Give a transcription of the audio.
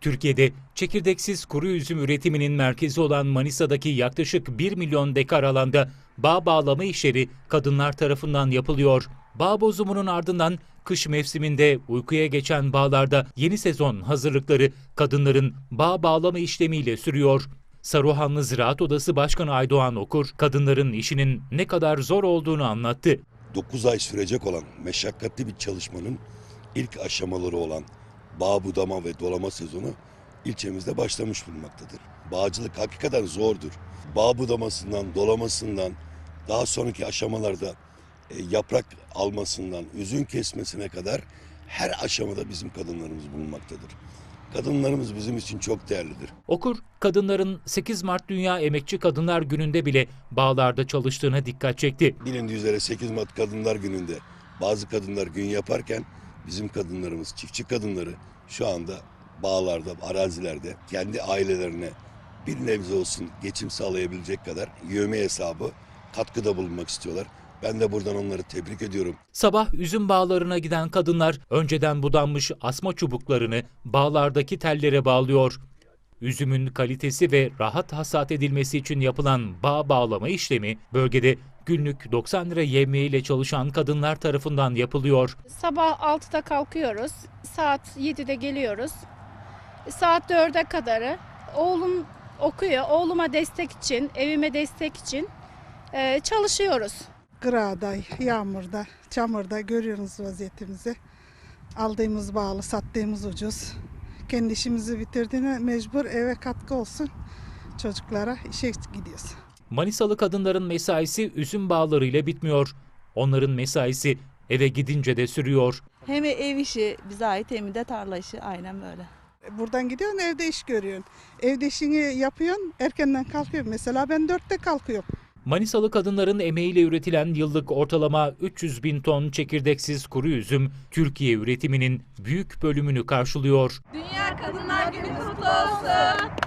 Türkiye'de çekirdeksiz kuru üzüm üretiminin merkezi olan Manisa'daki yaklaşık 1 milyon dekar alanda bağ bağlama işleri kadınlar tarafından yapılıyor. Bağ bozumunun ardından kış mevsiminde uykuya geçen bağlarda yeni sezon hazırlıkları kadınların bağ bağlama işlemiyle sürüyor. Saruhanlı Ziraat Odası Başkanı Aydoğan Okur, kadınların işinin ne kadar zor olduğunu anlattı. 9 ay sürecek olan meşakkatli bir çalışmanın ilk aşamaları olan bağ budama ve dolama sezonu ilçemizde başlamış bulunmaktadır. Bağcılık hakikaten zordur. Bağ budamasından, dolamasından, daha sonraki aşamalarda e, yaprak almasından, üzüm kesmesine kadar her aşamada bizim kadınlarımız bulunmaktadır. Kadınlarımız bizim için çok değerlidir. Okur, kadınların 8 Mart Dünya Emekçi Kadınlar Günü'nde bile bağlarda çalıştığına dikkat çekti. Bilindiği üzere 8 Mart Kadınlar Günü'nde bazı kadınlar gün yaparken bizim kadınlarımız, çiftçi kadınları şu anda bağlarda, arazilerde kendi ailelerine bir nebze olsun geçim sağlayabilecek kadar yövme hesabı katkıda bulunmak istiyorlar. Ben de buradan onları tebrik ediyorum. Sabah üzüm bağlarına giden kadınlar önceden budanmış asma çubuklarını bağlardaki tellere bağlıyor. Üzümün kalitesi ve rahat hasat edilmesi için yapılan bağ bağlama işlemi bölgede günlük 90 lira yemeği ile çalışan kadınlar tarafından yapılıyor. Sabah 6'da kalkıyoruz. Saat 7'de geliyoruz. Saat 4'e kadarı oğlum okuyor. Oğluma destek için, evime destek için e, çalışıyoruz. Gırada, yağmurda, çamurda görüyorsunuz vaziyetimizi. Aldığımız bağlı, sattığımız ucuz. Kendi işimizi bitirdiğine mecbur eve katkı olsun. Çocuklara işe gidiyoruz. Manisalı kadınların mesaisi üzüm bağlarıyla bitmiyor. Onların mesaisi eve gidince de sürüyor. Hem ev işi bize ait hem de tarla işi aynen böyle. Buradan gidiyorsun evde iş görüyorsun. Evde işini yapıyorsun erkenden kalkıyorsun. Mesela ben dörtte kalkıyorum. Manisalı kadınların emeğiyle üretilen yıllık ortalama 300 bin ton çekirdeksiz kuru üzüm, Türkiye üretiminin büyük bölümünü karşılıyor. Dünya Kadınlar Günü kutlu olsun.